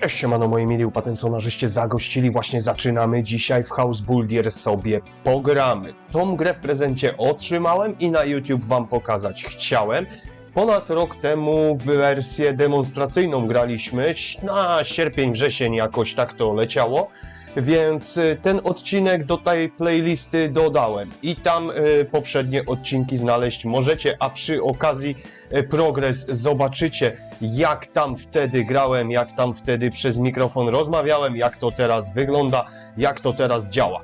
Cześć, siemano moi mili u Patensona, żeście zagościli, właśnie zaczynamy. Dzisiaj w House Builder sobie pogramy. Tą grę w prezencie otrzymałem i na YouTube wam pokazać chciałem. Ponad rok temu w wersję demonstracyjną graliśmy, na sierpień, wrzesień jakoś tak to leciało. Więc y, ten odcinek do tej playlisty dodałem i tam y, poprzednie odcinki znaleźć możecie, a przy okazji y, progres zobaczycie, jak tam wtedy grałem, jak tam wtedy przez mikrofon rozmawiałem, jak to teraz wygląda, jak to teraz działa.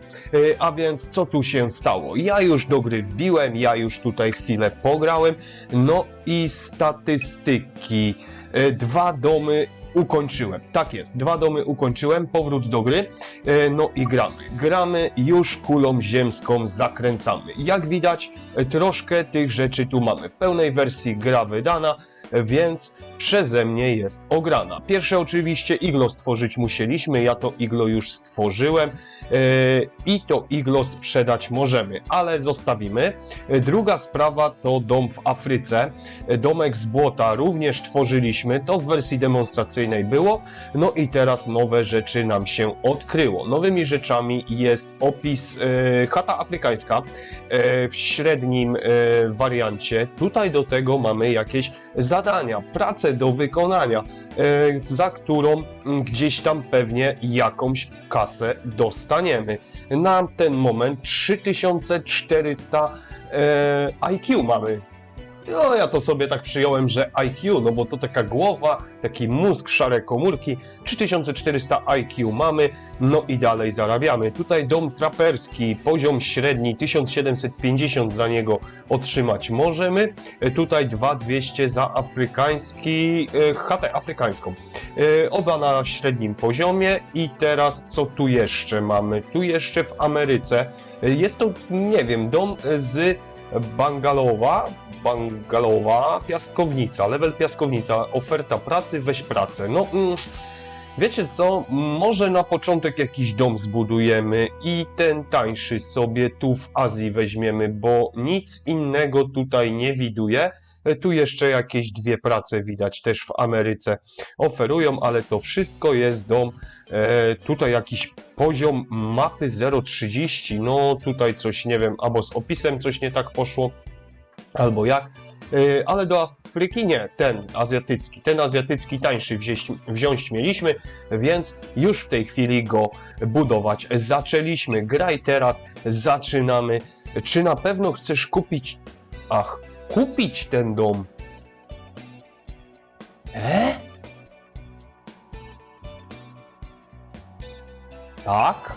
A więc co tu się stało? Ja już do gry wbiłem, ja już tutaj chwilę pograłem, no i statystyki. Dwa domy ukończyłem. Tak jest, dwa domy ukończyłem, powrót do gry, e, no i gramy. Gramy już kulą ziemską, zakręcamy. Jak widać, e, troszkę tych rzeczy tu mamy. W pełnej wersji gra wydana, e, więc przeze mnie jest ograna. Pierwsze oczywiście iglo stworzyć musieliśmy, ja to iglo już stworzyłem e, i to iglo sprzedać możemy, ale zostawimy. E, Druga sprawa to dom w Afryce. E, Domek z błota również tworzyliśmy, to w wersji demonstracyjnej było, no i teraz nowe rzeczy nam się odkryło. Nowymi rzeczami jest opis e, chata afrykańska e, w średnim e, wariancie. Tutaj do tego mamy jakieś zadania, pracę do wykonania, e, za którą mm, gdzieś tam pewnie jakąś kasę dostaniemy. Na ten moment 3400 e, IQ mamy. No, ja to sobie tak przyjąłem, że IQ, no bo to taka głowa, taki mózg, szare komórki, 3400 IQ mamy, no i dalej zarabiamy. Tutaj dom traperski, poziom średni 1750 za niego otrzymać możemy. E, Tutaj 2200 za afrykański, e, chatę afrykańską. E, Oba na średnim poziomie i teraz co tu jeszcze mamy? Tu jeszcze w Ameryce jest to, nie wiem, dom z Bangalowa, Bangalowa, piaskownica, level piaskownica, oferta pracy, weź pracę. No, mm, wiecie co, może na początek jakiś dom zbudujemy i ten tańszy sobie tu w Azji weźmiemy, bo nic innego tutaj nie widuję. E, Tu jeszcze jakieś dwie prace widać też w Ameryce oferują, ale to wszystko jest dom. E, tutaj jakiś poziom mapy 030. No tutaj coś nie wiem, albo z opisem coś nie tak poszło, albo jak. E, ale do Afryki nie, ten azjatycki. Ten azjatycki tańszy wziąć, wziąć mieliśmy, więc już w tej chwili go budować zaczęliśmy. Graj teraz, zaczynamy. Czy na pewno chcesz kupić. Ach, kupić ten dom? E? Tak?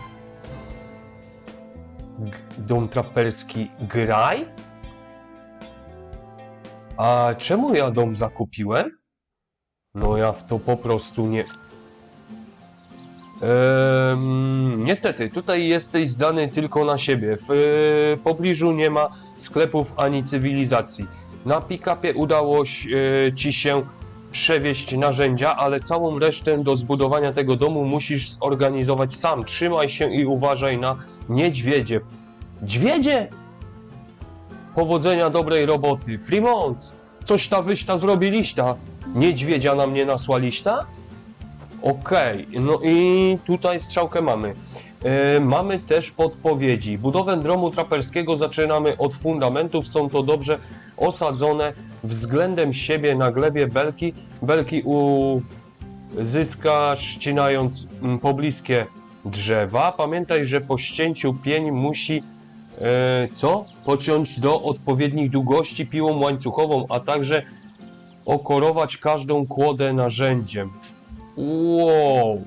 G dom traperski graj? A czemu ja dom zakupiłem? No ja w to po prostu nie... Ehm, niestety, tutaj jesteś zdany tylko na siebie. W e, pobliżu nie ma sklepów ani cywilizacji. Na pick-upie udało e, ci się przewieźć narzędzia, ale całą resztę do zbudowania tego domu musisz zorganizować sam. Trzymaj się i uważaj na niedźwiedzie. Dźwiedzie? Powodzenia dobrej roboty. Fremont, coś ta wyśta zrobiliście? Niedźwiedzia na mnie nasłaliście? Okej, no i tutaj strzałkę mamy. E, mamy też podpowiedzi. Budowę dromu traperskiego zaczynamy od fundamentów. Są to dobrze osadzone względem siebie na glebie belki. Belki uzyskasz ścinając mm, pobliskie drzewa. Pamiętaj, że po ścięciu pień musi e, co? Pociąć do odpowiednich długości piłą łańcuchową, a także okorować każdą kłodę narzędziem. Wow.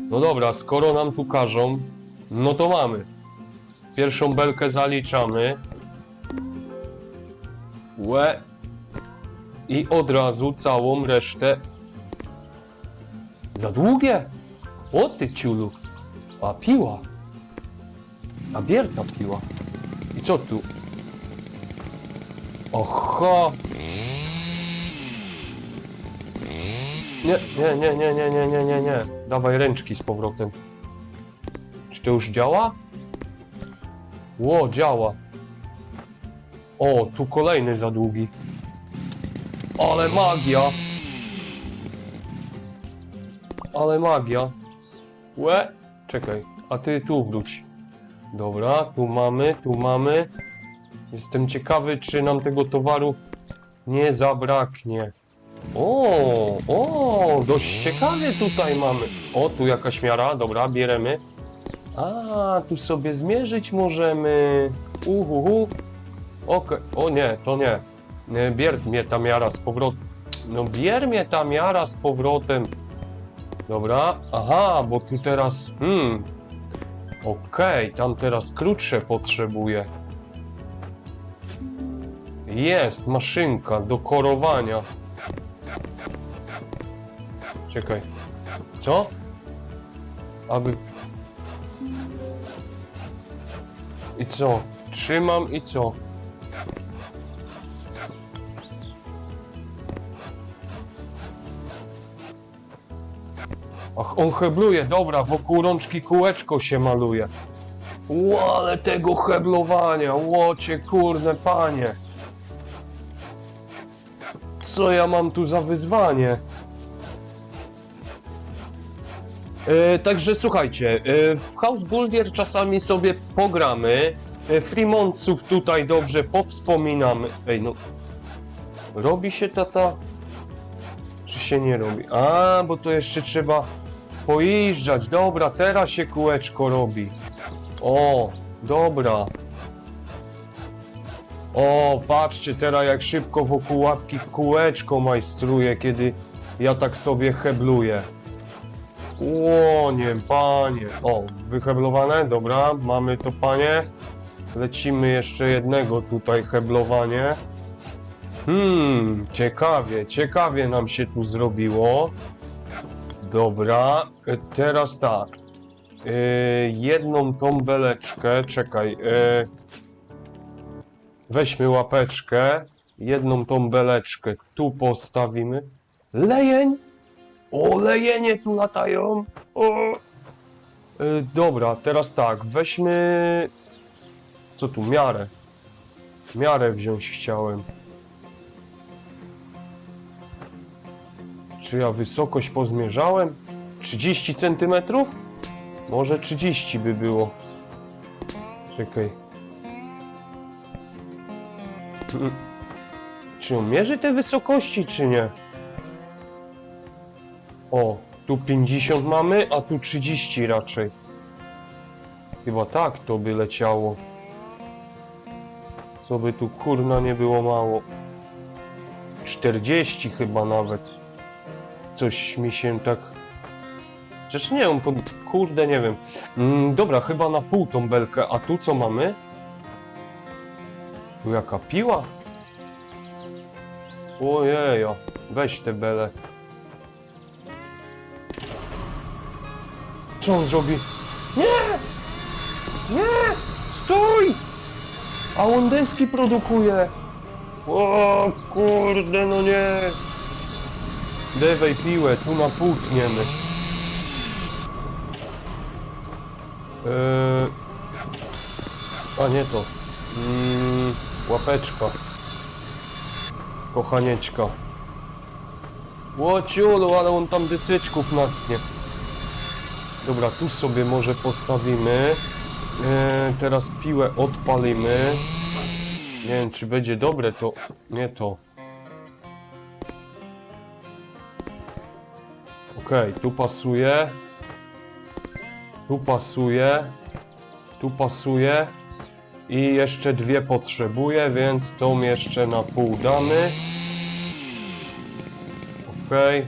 No dobra, skoro nam tu każą, no to mamy. Pierwszą belkę zaliczamy. Łe. I od razu całą resztę. Za długie? O ty ciulu. A piła. A bierta piła. I co tu? Oho. Nie, nie, nie, nie, nie, nie, nie, nie, nie. Dawaj ręczki z powrotem. Czy to już działa? Ło, działa. O, tu kolejny za długi. Ale magia! ale magia. Łe, czekaj, a ty tu wróć. Dobra, tu mamy, tu mamy. Jestem ciekawy, czy nam tego towaru nie zabraknie. O, o, dość ciekawie tutaj mamy. O, tu jakaś miara, dobra, bieremy. A, tu sobie zmierzyć możemy. Uhuhu. Okej, o nie, to. Nie, Bier mnie ta miara z powrotem. No bier mnie ta miara z powrotem. Dobra, aha, bo tu teraz, hmm. Okej, tam teraz krótsze potrzebuję. Jest maszynka do korowania. Czekaj. Co? Aby... I co? Trzymam i co? Ach, on hebluje, dobra, wokół rączki kółeczko się maluje. Ale tego heblowania, łocie kurne panie. Co ja mam tu za wyzwanie? E, także słuchajcie, e, w House Builder czasami sobie pogramy. E, tutaj dobrze powspominamy. Ej, no. Robi się tata? Czy się nie robi? A, bo to jeszcze trzeba pojeżdżać. Dobra, teraz się kółeczko robi. O, dobra. O, patrzcie teraz jak szybko wokół łapki kółeczko majstruje, kiedy ja tak sobie hebluję. Łonie, panie. O, wyheblowane, dobra, mamy to panie. Lecimy jeszcze jednego tutaj heblowanie. Hmm, ciekawie, ciekawie nam się tu zrobiło. Dobra, e, teraz tak. E, jedną tą beleczkę, czekaj. e, weźmy łapeczkę. Jedną tą beleczkę tu postawimy. Lejeń! O, lejenie tu latają! O! Dobra, teraz tak, weźmy... Co tu, miarę. Miarę wziąć chciałem. Czy ja wysokość pozmierzałem? 30 centymetrów? Może 30 by było. Czekaj. Czy on mierzy te wysokości, czy nie? O, tu 50 mamy, a tu 30 raczej. Chyba tak to by leciało. Co by tu kurna nie było mało. 40 chyba nawet. Coś mi się tak... Przecież nie wiem, kurde nie wiem. Mm, dobra, chyba na pół tą belkę, a tu co mamy? Tu jaka piła? Ojejo, weź te bele. Co on zrobi? Nie! Nie! Stój! A on deski produkuje! O kurde, no nie! Dewaj piłę, tu na pół tniemy. Eee... A nie to. Mm, łapeczka. Kochanieczka. Łociulu, ale on tam dysyczków natnie. Dobra, tu sobie może postawimy. Eee, teraz piłę odpalimy. Nie wiem, czy będzie dobre to... Nie to. Okej, tu pasuje. Tu pasuje. Tu pasuje. I jeszcze dwie potrzebuję, więc tą jeszcze na pół damy. Okej.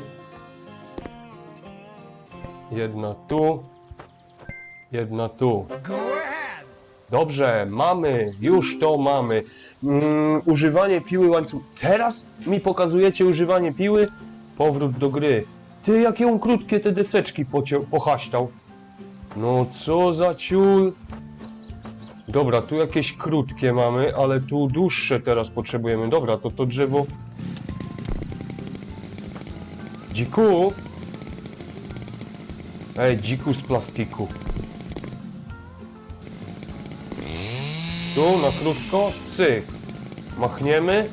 Jedna tu. Jedna tu. Dobrze, mamy, już to mamy. Mm, używanie piły łańcuch. Teraz mi pokazujecie używanie piły? Powrót do gry. Ty, jakie on krótkie te deseczki pocio- pohaśtał. No co za ciul. Dobra, tu jakieś krótkie mamy, ale tu dłuższe teraz potrzebujemy. Dobra, to to drzewo... Dziku! Ej, dziku z plastiku. Tu na krótko, cyk. Machniemy.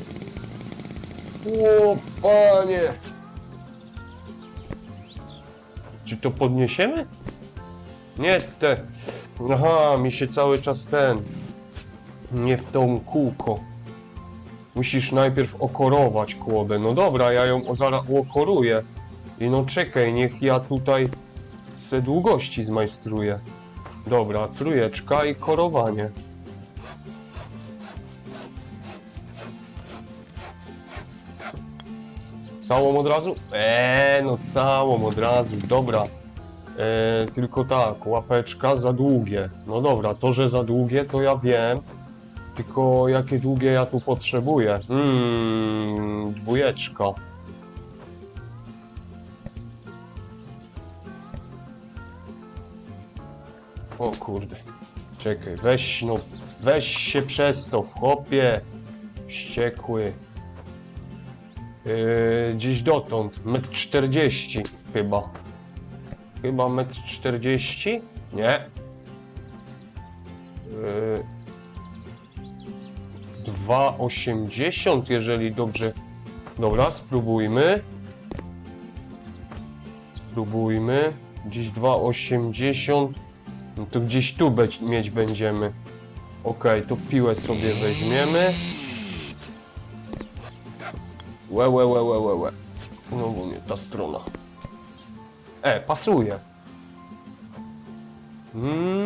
O, panie! Czy to podniesiemy? Nie, te. Aha, mi się cały czas ten. Nie w tą kółko. Musisz najpierw okorować kłodę. No dobra, ja ją zaraz okoruję. I no czekaj, niech ja tutaj se długości zmajstruję. Dobra, trójeczka i korowanie. Całą od razu? Eee, no całą od razu, dobra. Eee, tylko tak, łapeczka za długie. No dobra, to, że za długie, to ja wiem. Tylko jakie długie ja tu potrzebuję? Hmm, dwójeczka. O kurde. Czekaj, weź no, weź się przez to, w chłopie. Wściekły. Yy, gdzieś dotąd, metr 40 chyba. Chyba metr 40? Nie. Yy, 2,80 jeżeli dobrze... Dobra, spróbujmy. Spróbujmy. Gdzieś 2,80. No to gdzieś tu mieć będziemy. Okej, to piłę sobie weźmiemy. Łe, łe, łe, łe, łe, łe. No bo nie ta strona. E, pasuje.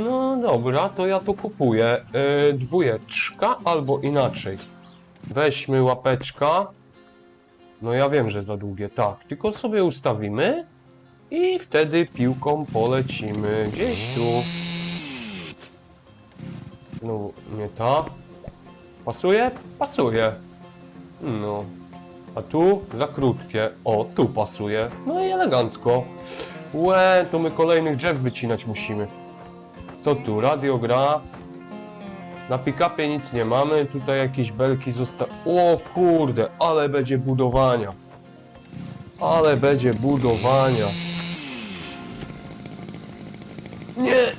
No dobra, to ja to kupuję. E, dwójeczka albo inaczej. Weźmy łapeczka. No ja wiem, że za długie, tak. Tylko sobie ustawimy i wtedy piłką polecimy gdzieś tu. No, nie ta. Pasuje? Pasuje. No. A tu za krótkie. O, tu pasuje. No i elegancko. Łe, to my kolejnych drzew wycinać musimy. Co tu? Radio gra. Na pick-upie nic nie mamy. Tutaj jakieś belki zosta... O kurde, ale będzie budowania. Ale będzie budowania. Nie!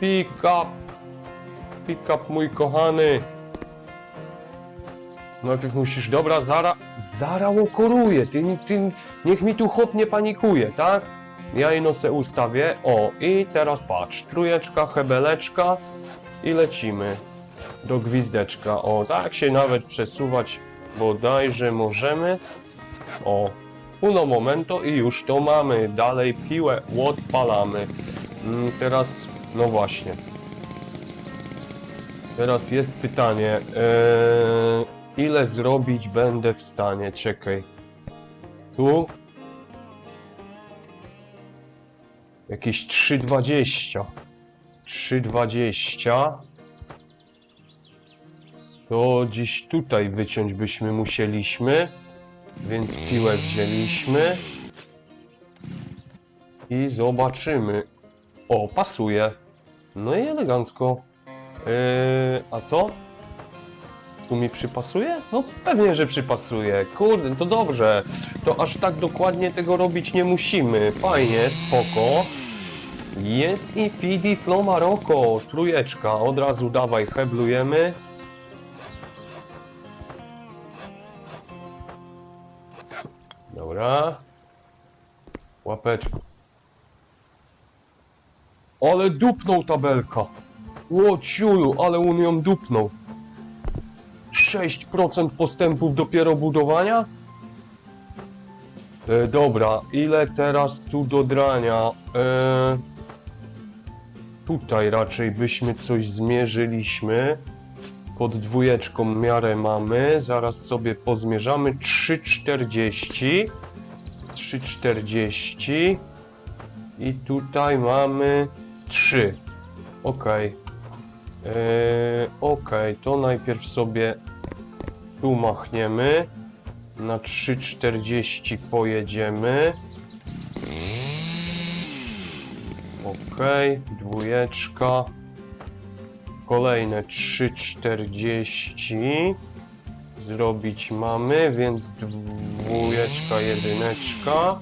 Pick-up. Pick-up mój kochany. Najpierw musisz, dobra, zara, zara okoruję, ty, ty, niech mi tu chłop nie panikuje, tak? Ja ino se ustawię, o, i teraz patrz, trójeczka, hebeleczka i lecimy do gwizdeczka, o, tak się nawet przesuwać bodajże możemy, o, uno momento i już to mamy, dalej piłę odpalamy, mm, teraz, no właśnie, Teraz jest pytanie, eee, ile zrobić będę w stanie? Czekaj. Tu? Jakieś 3,20. 3,20. To gdzieś tutaj wyciąć byśmy musieliśmy. Więc piłę wzięliśmy. I zobaczymy. O, pasuje. No i elegancko. Yy, a to? Tu mi przypasuje? No pewnie, że przypasuje. Kurde, to dobrze. To aż tak dokładnie tego robić nie musimy. Fajnie, spoko. Jest i Fidi Flo Maroko. Trójeczka. Od razu dawaj, heblujemy. Dobra. Łapeczka. Ale dupnął tabelka. Łociulu, ale on ją dupnął. 6% postępów dopiero budowania? E, dobra, ile teraz tu do drania? E, tutaj raczej byśmy coś zmierzyliśmy. Pod dwójeczką miarę mamy. Zaraz sobie pozmierzamy. 3,40. 3,40. I tutaj mamy 3. Okej. Eee, Okej, to najpierw sobie tu machniemy. Na 3,40 pojedziemy. Okej, dwójeczka. Kolejne 3,40 zrobić mamy, więc dwójeczka, jedyneczka.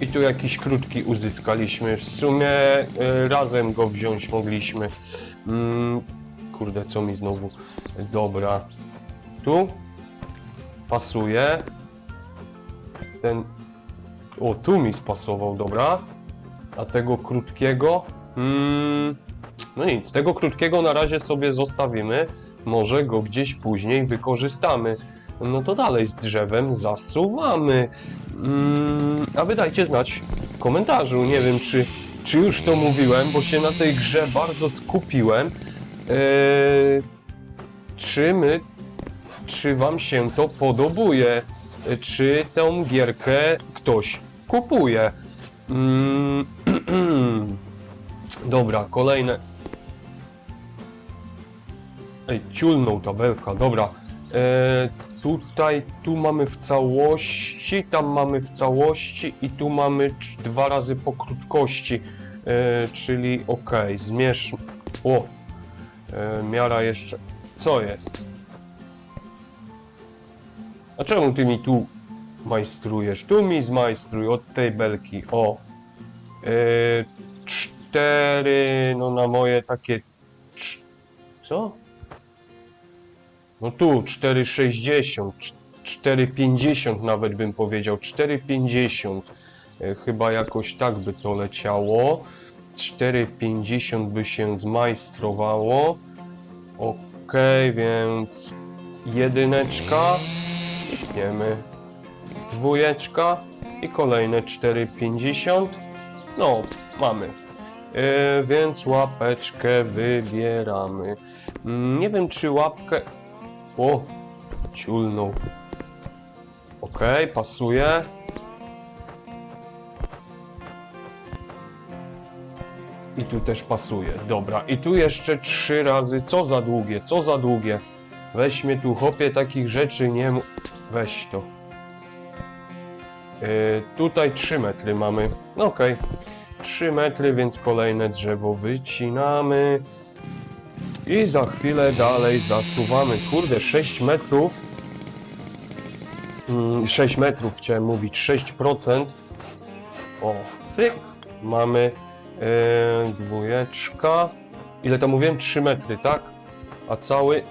I tu jakiś krótki uzyskaliśmy. W sumie e, razem go wziąć mogliśmy. Mm, kurde, co mi znowu. Dobra. Tu pasuje. ten... O, tu mi spasował, dobra. A tego krótkiego... Mm, no nic, tego krótkiego na razie sobie zostawimy. Może go gdzieś później wykorzystamy. No to dalej z drzewem zasuwamy. Mm, a wy dajcie znać w komentarzu. Nie wiem, czy, czy już to mówiłem, bo się na tej grze bardzo skupiłem. Eee, czy my, czy wam się to podobuje? E, Czy tą gierkę ktoś kupuje? Mm, dobra, kolejne. Ej, ciulnął tabelka, dobra. E, tutaj, tu mamy w całości, tam mamy w całości i tu mamy dwa razy po krótkości. E, czyli ok, zmierz. O! E, miara jeszcze. Co jest? A czemu ty mi tu majstrujesz? Tu mi zmajstruj od tej belki. O! E, cztery, no na moje takie. Co? No tu 4,60, cz- 4,50 nawet bym powiedział, 4,50. E, Chyba jakoś tak by to leciało. 4,50 by się zmajstrowało. Ok, więc jedyneczka, klikniemy. Dwójeczka i kolejne 4,50. No, mamy. E, więc łapeczkę wybieramy. Mm, Nie wiem, czy łapkę. O, ciulnął. Ok, pasuje. I tu też pasuje. Dobra, i tu jeszcze trzy razy. Co za długie, co za długie. Weźmy tu chopie takich rzeczy nie. Weź to. Yy, tutaj 3 metry mamy. No okej. 3 metry, więc kolejne drzewo wycinamy. I za chwilę dalej zasuwamy. Kurde, 6 metrów. Mm, 6 metrów chciałem mówić, 6%. O, cyk. Mamy e, dwójeczka. Ile to mówiłem? 3 metry, tak? A cały.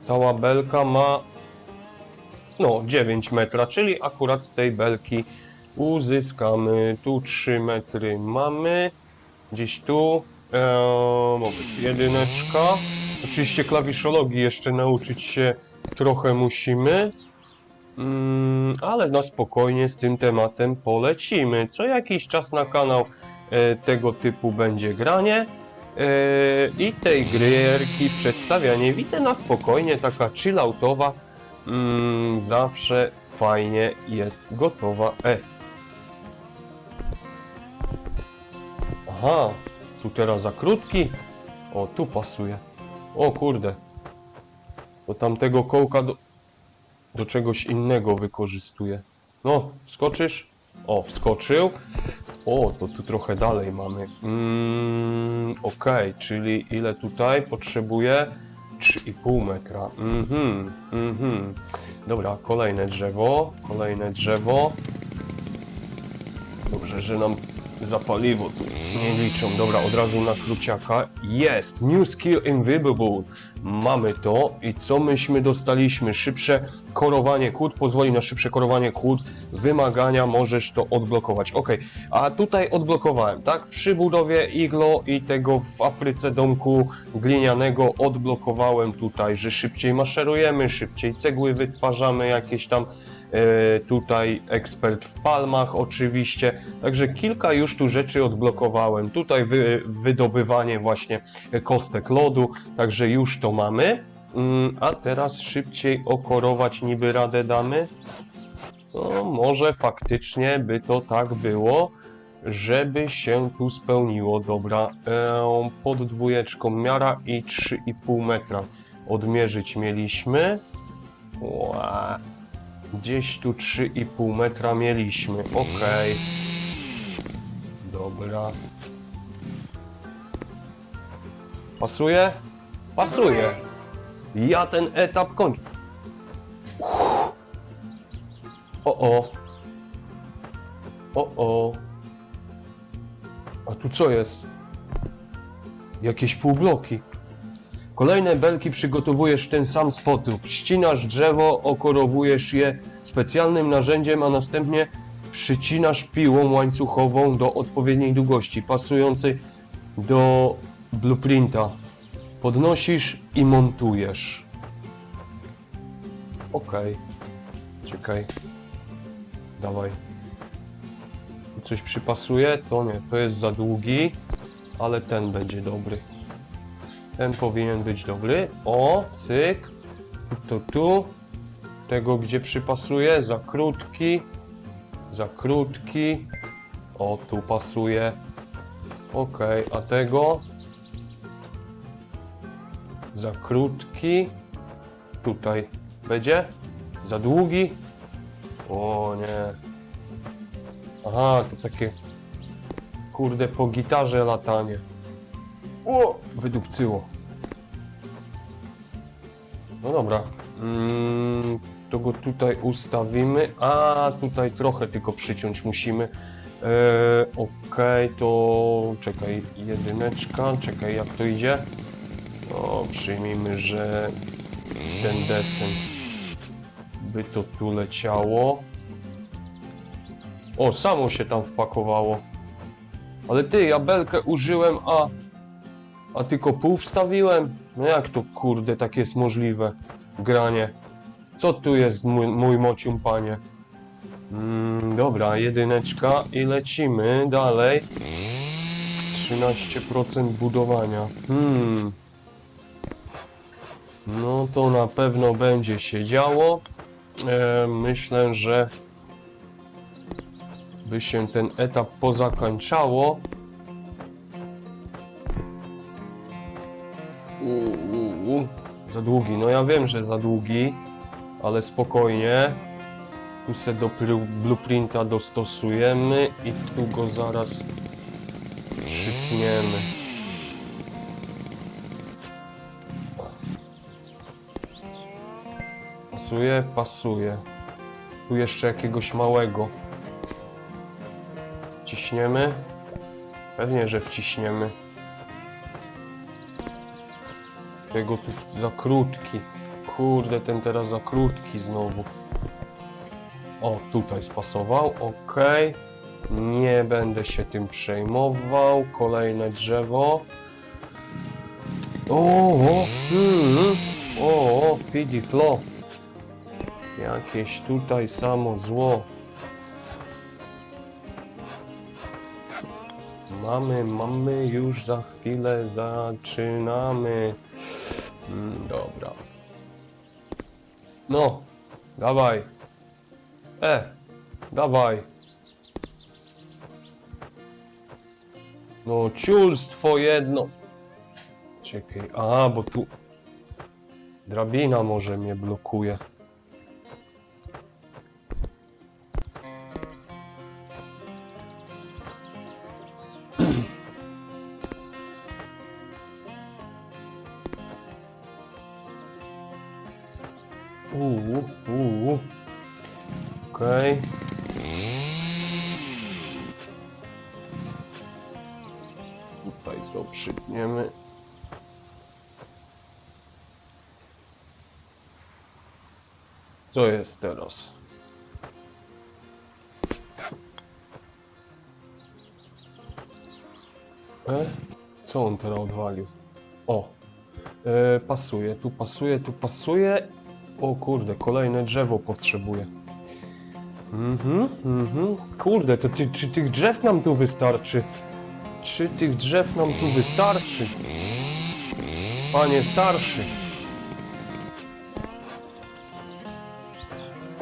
Cała belka ma. No, 9 metra, czyli akurat z tej belki uzyskamy. Tu 3 metry mamy. Gdzieś tu. Eee, tu jedyneczka. Oczywiście klawiszologii jeszcze nauczyć się trochę musimy. Mm, ale na spokojnie z tym tematem polecimy. Co jakiś czas na kanał e, tego typu będzie granie. E, I tej gierki przedstawianie widzę na spokojnie, taka chilloutowa. Mm, zawsze fajnie jest gotowa. E. Aha, tu teraz za krótki. O, tu pasuje. O kurde. Bo tamtego kołka do, do czegoś innego wykorzystuję. No, wskoczysz? O, wskoczył. O, to tu trochę dalej mamy. Mm, ok, czyli ile tutaj potrzebuję? 3,5 metra. Mhm, mhm. Dobra, kolejne drzewo, kolejne drzewo. Dobrze, że nam za paliwo tu nie liczą. Dobra, od razu na kruciaka. Jest! New skill invisible. Mamy to. I co myśmy dostaliśmy? Szybsze korowanie kłód. Pozwoli na szybsze korowanie kłód. Wymagania możesz to odblokować. Ok, a tutaj odblokowałem, tak? Przy budowie iglo i tego w Afryce domku glinianego odblokowałem tutaj, że szybciej maszerujemy, szybciej cegły wytwarzamy, jakieś tam tutaj ekspert w palmach oczywiście, także kilka już tu rzeczy odblokowałem. Tutaj wy, wydobywanie właśnie kostek lodu, także już to mamy. Mm, A teraz szybciej okorować niby radę damy. No, może faktycznie by to tak było, żeby się tu spełniło. Dobra, e, pod dwójeczką miara i 3,5 metra odmierzyć mieliśmy. Ła. Gdzieś tu 3,5 metra mieliśmy. Ok. Dobra. Pasuje? Pasuje. Ja ten etap kończę. O o. O o. A tu co jest? Jakieś półbloki. Kolejne belki przygotowujesz w ten sam sposób. Ścinasz drzewo, okorowujesz je specjalnym narzędziem, a następnie przycinasz piłą łańcuchową do odpowiedniej długości, pasującej do blueprinta. Podnosisz i montujesz. Okej. Czekaj. Dawaj. Coś przypasuje? To nie, to jest za długi, ale ten będzie dobry. Ten powinien być dobry. O, cyk. Tu, tu. Tego gdzie przypasuje? Za krótki. Za krótki. O, tu pasuje. Ok, a tego? Za krótki. Tutaj będzie? Za długi? O nie. Aha, to takie kurde po gitarze latanie. O, wydupcyło. No dobra. Mm, to go tutaj ustawimy. A, tutaj trochę tylko przyciąć musimy. E, Okej, to czekaj, jedyneczka, czekaj, jak to idzie? O, przyjmijmy, że ten desen by to tu leciało. O, samo się tam wpakowało. Ale ty, ja belkę użyłem, a... A tylko pół wstawiłem? No jak to kurde tak jest możliwe? Granie. Co tu jest mój, mój mocium panie? Mm, dobra, jedyneczka i lecimy dalej. 13% budowania. Hmm. No to na pewno będzie się działo. E, myślę, że by się ten etap pozakończało. U, u, u. Za długi, no ja wiem, że za długi, ale spokojnie. Tu se do blueprinta dostosujemy i tu go zaraz przytniemy. Pasuje? Pasuje. Tu jeszcze jakiegoś małego. Ciśniemy? Pewnie, że wciśniemy. Tego tu za krótki. Kurde, ten teraz za krótki znowu. O, tutaj spasował, ok. Nie będę się tym przejmował. Kolejne drzewo. O, o, hmm, o, o, fidi flo. Jakieś tutaj samo zło. Mamy, mamy, już za chwilę zaczynamy. Mm, dobra. No, dawaj. E, dawaj. No, ciulstwo jedno. Czekaj, a, bo tu drabina może mnie blokuje. Co jest teraz? E? Co on teraz odwalił? O! E, pasuje, tu pasuje, tu pasuje. O kurde, kolejne drzewo potrzebuję. Mhm, mhm. Kurde, to ty, czy tych drzew nam tu wystarczy? Czy tych drzew nam tu wystarczy? Panie starszy.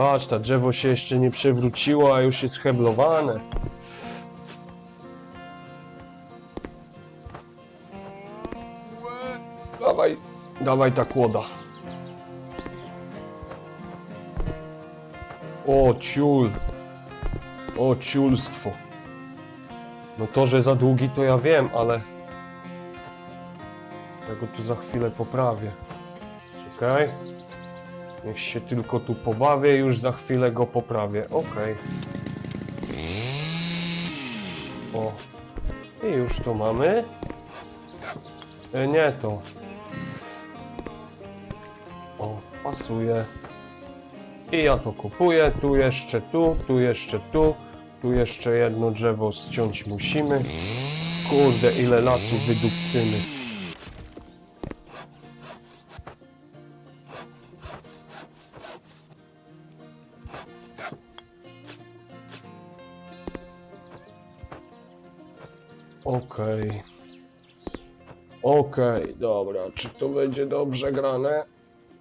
Patrz, ta drzewo się jeszcze nie przewróciło, a już jest heblowane. Dawaj, dawaj ta kłoda. O, ciul. O, ciulstwo. No to, że za długi to ja wiem, ale... Ja go tu za chwilę poprawię. Czekaj. Niech się tylko tu pobawię, już za chwilę go poprawię. Okej. O. I już to mamy. E, nie to. pasuje. I ja to kupuję, tu jeszcze tu, tu jeszcze tu, tu jeszcze jedno drzewo ściąć musimy. Kurde, ile lasu wydupcymy. Dobra. Czy to będzie dobrze grane?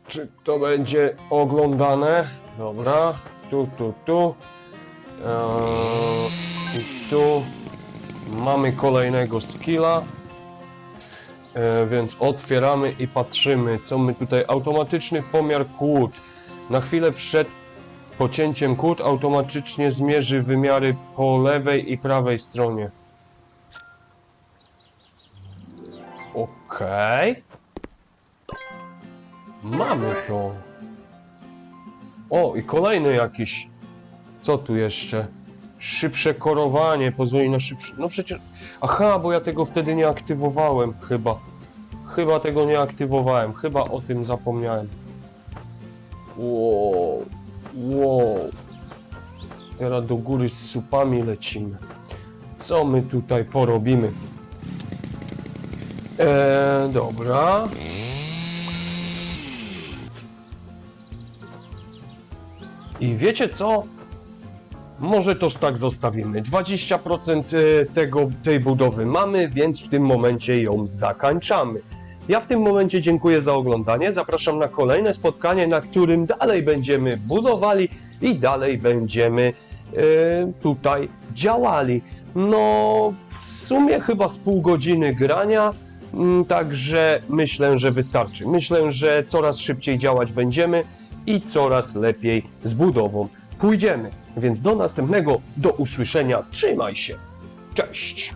Czy to będzie oglądane? Dobra. Tu, tu, tu. Eee, I tu. Mamy kolejnego skilla. E, więc otwieramy i patrzymy, co my tutaj. Automatyczny pomiar kłód. Na chwilę przed pocięciem kłód automatycznie zmierzy wymiary po lewej i prawej stronie. Okej. Mamy to. O, i kolejny jakiś. Co tu jeszcze? Szybsze korowanie, pozwoli na szybsze. No przecież. Aha, bo ja tego wtedy nie aktywowałem, chyba. Chyba tego nie aktywowałem, chyba o tym zapomniałem. Wow, wow. Teraz do góry z supami lecimy. Co my tutaj porobimy? Eee, dobra. I wiecie co? Może toż tak zostawimy. 20% e, tego, tej budowy mamy, więc w tym momencie ją zakończamy. Ja w tym momencie dziękuję za oglądanie. Zapraszam na kolejne spotkanie, na którym dalej będziemy budowali i dalej będziemy e, tutaj działali. No, w sumie chyba z pół godziny grania. Mm, Także myślę, że wystarczy. Myślę, że coraz szybciej działać będziemy i coraz lepiej z budową pójdziemy. Więc do następnego, do usłyszenia. Trzymaj się. Cześć.